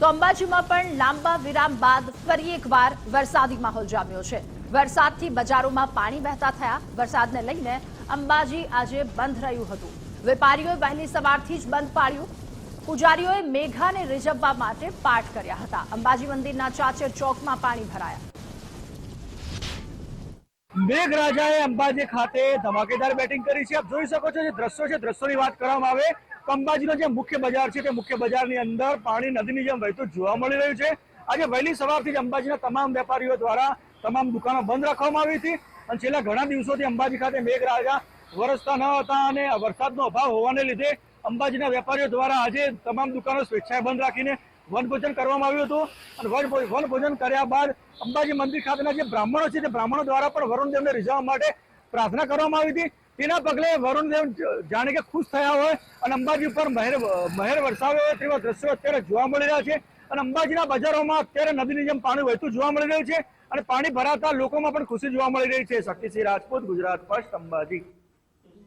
તો અંબાજીમાં પણ લાંબા વિરામ બાદ ફરી એકવાર વરસાદી માહોલ જામ્યો છે. વરસાદથી બજારોમાં પાણી વહેતા થયા. વરસાદને લઈને અંબાજી આજે બંધ રહ્યું હતું. વેપારીઓએ વહેલી સવારથી જ બંધ પાડ્યું. પૂજારીઓએ મેઘાને રીઝવવા માટે પાઠ કર્યા હતા. અંબાજી મંદિરના ચાચર ચોકમાં પાણી ભરાયા. મેઘરાજાએ અંબાજી ખાતે ધમાકેદાર બેટિંગ કરી છે. આપ જોઈ શકો છો જે દ્રશ્યો છે. દ્રશ્યોની વાત કરવામાં આવે અંબાજીનો જે મુખ્ય બજાર છે તે મુખ્ય બજારની અંદર પાણી નદીની જેમ વહેતું જોવા મળી રહ્યું છે. આજે વહેલી સવારથી જ અંબાજીના તમામ વેપારીઓ દ્વારા તમામ દુકાનો બંધ રાખવામાં આવી હતી અને છેલ્લા ઘણા દિવસોથી અંબાજી ખાતે મેઘરાજા વરસતા ન હતા અને વરસાદનો અભાવ હોવાને લીધે અંબાજીના વેપારીઓ દ્વારા આજે તમામ દુકાનો સ્વેચ્છાએ બંધ રાખીને વનભોજન કરવામાં આવ્યું હતું. અને વન વનભોજન કર્યા બાદ અંબાજી મંદિર ખાતેના જે બ્રાહ્મણો છે તે બ્રાહ્મણો દ્વારા પણ વરુણદેવને રીઝવવા માટે પ્રાર્થના કરવામાં આવી હતી. તેના પગલે વરુણદેવ જાણે કે ખુશ થયા હોય અને અંબાજી ઉપર મહેર મહેર વરસાવ્યો હોય તેવા દ્રશ્યો અત્યારે જોવા મળી રહ્યા છે. અને અંબાજીના બજારોમાં અત્યારે નદીની જેમ પાણી વહેતું જોવા મળી રહ્યું છે અને પાણી ભરાતા લોકોમાં પણ ખુશી જોવા મળી રહી છે. શક્તિસિંહ રાજપૂત, ગુજરાત ફર્સ્ટ અંબાજી.